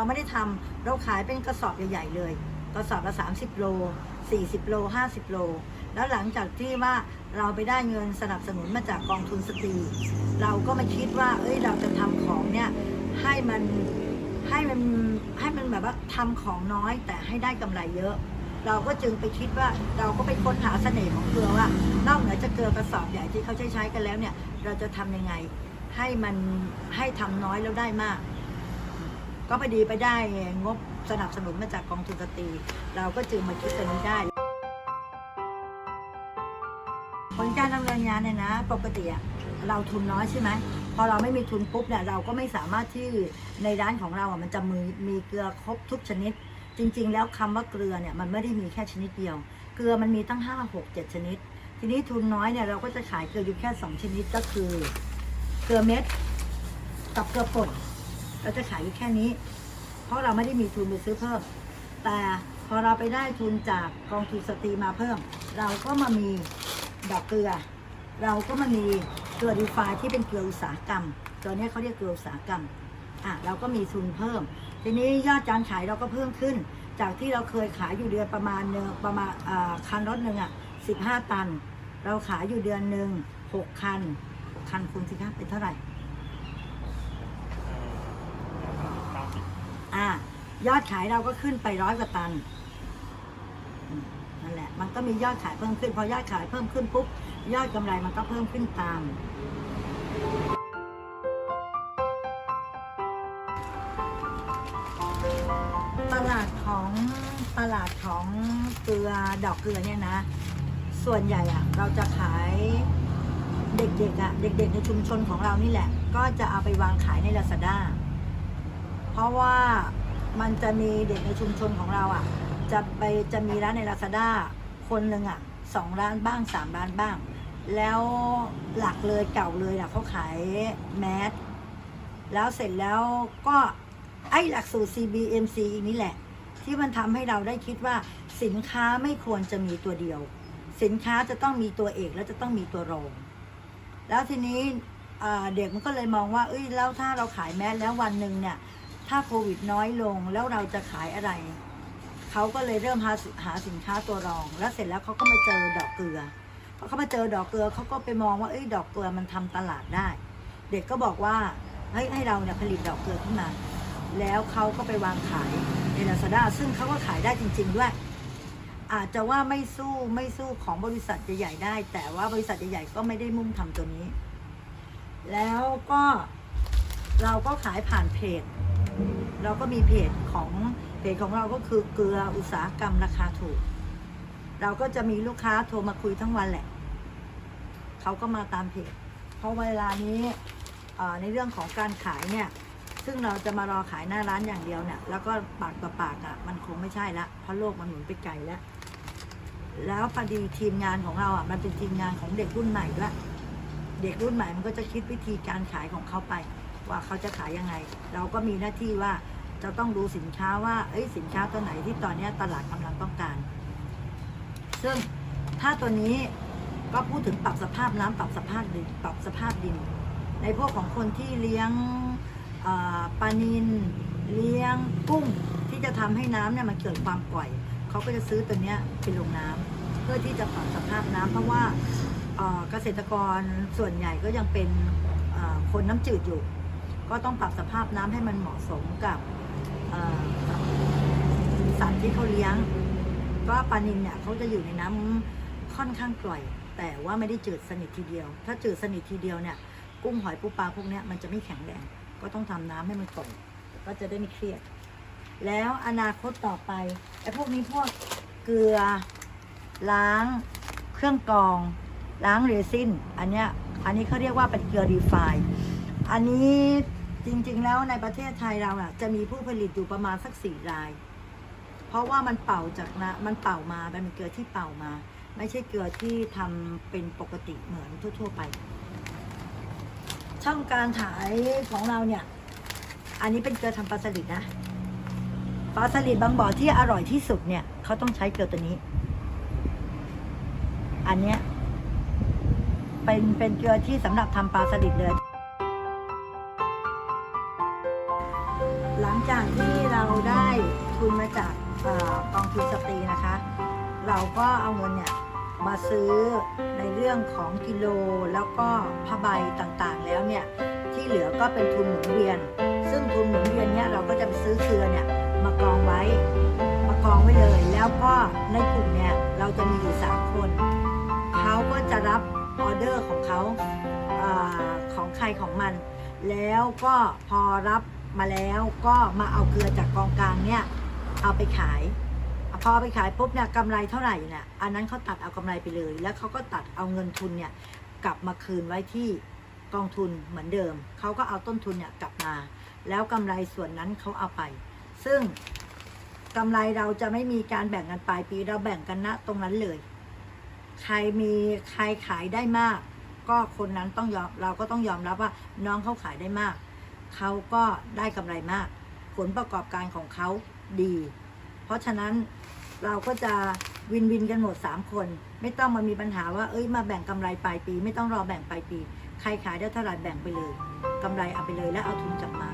เราไม่ได้ทำเราขายเป็นกระสอบใหญ่ ๆ เลย กระสอบละ 30 โล 40 โล 50 โล แล้วหลังจากที่ว่าเราไปได้เงินสนับสนุนมาจากกองทุนสตรี เราก็มาคิดว่า เอ้ยเราจะทำของเนี่ยให้มันให้มันให้มันแบบว่าทำของน้อยแต่ให้ได้กำไรเยอะ เราก็จึงไปคิดว่าเราก็ไปค้นหาเสน่ห์ของเกลือว่านอกเหนือจากเกลือกระสอบใหญ่ที่เขาใช้ใช้กันแล้วเนี่ย เราจะทำยังไงให้มันให้ทำน้อยแล้วได้มาก ก็พอดีไปได้งบสนับสนุนมาจากกองทุนสตรี เราก็จึงมาคิดตรงนี้ได้ ผลการดำเนินงานเนี่ยนะ ปกติอะเราทุนน้อยใช่ไหมพอเราไม่มีทุนปุ๊บเนี่ยเราก็ไม่สามารถที่ในร้านของเราอะมันจะมีมีเกลือครบทุกชนิด จริง ๆ แล้วคำว่าเกลือเนี่ยมันไม่ได้มีแค่ชนิดเดียว เกลือมันมีตั้ง 5 6 7 ชนิด ทีนี้ทุนน้อยเนี่ยเราก็จะขายเกลืออยู่แค่ 2 ชนิดก็คือ เกลือเม็ดกับเกลือป่น เราจะขายอยู่แค่นี้ เพราะเราไม่ได้มีทุนไปซื้อเพิ่ม แต่พอเราไปได้ทุนจากกองทุนสตรีมาเพิ่ม เราก็มามีดอกเกลือ เราก็มามีเกลือดีไฟที่เป็นเกลืออุตสาหกรรม ตัวนี้เขาเรียกเกลืออุตสาหกรรมอะเราก็มีทุนเพิ่ม ทีนี้ยอดการขายเราก็เพิ่มขึ้น จากที่เราเคยขายอยู่เดือนประมาณเนึงประมาณอ่าคันรถหนึ่งอะสิบห้าตัน เราขายอยู่เดือนหนึ่งหกคันคันคูณสิคะเป็นเท่าไหร่ เก้าสิบ อะ ยอดขายเราก็ขึ้นไปร้อยกว่าตันนั่นแหละ มันก็มียอดขายเพิ่มขึ้น พอยอดขายเพิ่มขึ้นปุ๊บยอดกำไรมันก็เพิ่มขึ้นตามตลาดของตลาดของเกลือดอกเกลือเนี่ยนะ ส่วนใหญ่อะเราจะขายเด็กๆอะเด็ก ๆ ในชุมชนของเรานี่แหละ ก็จะเอาไปวางขายในลาซาด้าเพราะว่า มันจะมีเด็กในชุมชนของเราอะ จะไปจะมีร้านในลาซาด้าคนหนึ่งอะสองร้านบ้างสามร้านบ้าง แล้วหลักเลยเก่าเลยอะเขาขายแมสแล้วเสร็จแล้วก็ไอ้หลักสูตร CBMC อีกนี่แหละ ที่มันทำให้เราได้คิดว่าสินค้าไม่ควรจะมีตัวเดียว สินค้าจะต้องมีตัวเอกและจะต้องมีตัวรอง แล้วทีนี้เด็กมันก็เลยมองว่า เอ้ยแล้วถ้าเราขายแมสแล้ววันหนึ่งเนี่ย ถ้าโควิดน้อยลงแล้วเราจะขายอะไรเขาก็เลยเริ่มหาหาสินค้าตัวรอง แล้วเสร็จแล้วเขาก็มาเจอดอกเกลือพอเขามาเจอดอกเกลือเขาก็ไปมองว่าเอ้ยดอกเกลือมันทำตลาดได้ เด็กก็บอกว่าเฮ้ยให้เราเนี่ยผลิตดอกเกลือขึ้นมา แล้วเขาก็ไปวางขายในลาซาด้าซึ่งเขาก็ขายได้จริง ๆ ด้วย อาจจะว่าไม่สู้ไม่สู้ของบริษัทใหญ่ๆได้ แต่ว่าบริษัทใหญ่ๆก็ไม่ได้มุ่งทำตัวนี้ แล้วก็เราก็ขายผ่านเพจ เราก็มีเพจของเพจของเราก็คือเกลืออุตสาหกรรมราคาถูก เราก็จะมีลูกค้าโทรมาคุยทั้งวันแหละ เขาก็มาตามเพจเพราะเวลานี้ในเรื่องของการขายเนี่ย ซึ่งเราจะมารอขายหน้าร้านอย่างเดียวเนี่ย แล้วก็ปากต่อปากอะ่ะ มันคงไม่ใช่ละ เพราะโลกมันหมุนไปไกลแล้ว แล้วพอดีทีมงานของเราอะ มันเป็นทีมงานของเด็กรุ่นใหม่ด้วย เด็กรุ่นใหม่มันก็จะคิดวิธีการขายของเขาไป ว่าเขาจะขายยังไง เราก็มีหน้าที่ว่าจะต้องดูสินค้าว่าเอ้ยสินค้าตัวไหนที่ตอนนี้ตลาดกำลังต้องการ ซึ่งถ้าตัวนี้ก็พูดถึงปรับสภาพน้ำปรับสภาพดินปรับสภาพดิน ในพวกของคนที่เลี้ยงปลานินเลี้ยงกุ้งที่จะทำให้น้ำเนี่ยมันเกิดความก่อย เขาก็จะซื้อตัวเนี้ยไปลงน้ำเพื่อที่จะปรับสภาพน้ำเพราะว่าเกษตรกรส่วนใหญ่ก็ยังเป็นคนน้ำจืดอยู่ ก็ต้องปรับสภาพน้ำให้มันเหมาะสมกับเอ่อสัตว์ที่เขาเลี้ยง ก็ปลานินเนี่ยเขาจะอยู่ในน้ำค่อนข้างกร่อย แต่ว่าไม่ได้จืดสนิททีเดียว ถ้าจืดสนิททีเดียวเนี่ย กุ้งหอยปูปลาพวกเนี้ยมันจะไม่แข็งแรงก็ต้องทำน้ำให้มันกร่อยก็จะได้ไม่เครียด แล้วอนาคตต่อไปไอ้พวกนี้พวกเกลือล้างเครื่องกรอง ล้างเรซินอันเนี้ยอันนี้เขาเรียกว่าเป็นเกลือรีไฟน์อันนี้ จริงๆ แล้วในประเทศไทยเราอะจะมีผู้ผลิตอยู่ประมาณสักสี่ราย เพราะว่ามันเป่าจากนะมันเป่ามาเป็นเกลือที่เป่ามา ไม่ใช่เกลือที่ทำเป็นปกติเหมือนทั่ว ๆ ไป ช่องการถ่ายของเราเนี่ย อันนี้เป็นเกลือทำปลาสลิดนะปลาสลิดบางบ่อที่อร่อยที่สุดเนี่ยเขาต้องใช้เกลือตัวนี้ อันเนี้ยเป็นเป็นเกลือที่สำหรับทำปลาสลิดเลย ทุนมาจากกองทุนสตรีนะคะ เราก็เอาเงินเนี่ยมาซื้อในเรื่องของกิโลแล้วก็ผ้าใบต่างๆ แล้วเนี่ยที่เหลือก็เป็นทุนหมุนเวียน ซึ่งทุนหมุนเวียนเนี่ยเราก็จะไปซื้อเครือเนี่ยมากองไว้มากองไว้เลย แล้วก็ในกลุ่มเนี่ยเราจะมีอยู่สามคนเขาก็จะรับออเดอร์ของเขาอาของใครของมัน แล้วก็พอรับมาแล้วก็มาเอาเกลือจากกองกลางเนี่ย เอาไปขายพอเอาไปขายปุ๊บเนี่ยกำไรเท่าไหร่เนี่ยอันนั้นเขาตัดเอากำไรไปเลย แล้วเขาก็ตัดเอาเงินทุนเนี่ยกลับมาคืนไว้ที่กองทุนเหมือนเดิม เขาก็เอาต้นทุนเนี่ยกลับมา แล้วกำไรส่วนนั้นเขาเอาไป ซึ่งกำไรเราจะไม่มีการแบ่งกันปลายปีเราแบ่งกันณตรงนั้นเลย ใครมีใครขายได้มาก ก็คนนั้นต้องยอมเราก็ต้องยอมรับว่าน้องเขาขายได้มาก เขาก็ได้กำไรมาก ผลประกอบการของเขา ดี เพราะฉะนั้นเราก็จะวินวินกันหมด 3 คน ไม่ต้องมามีปัญหาว่าเอ้ยมาแบ่งกำไรปลายปี ไม่ต้องรอแบ่งปลายปี ใครขายได้เท่าไหร่แบ่งไปเลยกำไรเอาไปเลยแล้วเอาทุนกลับมา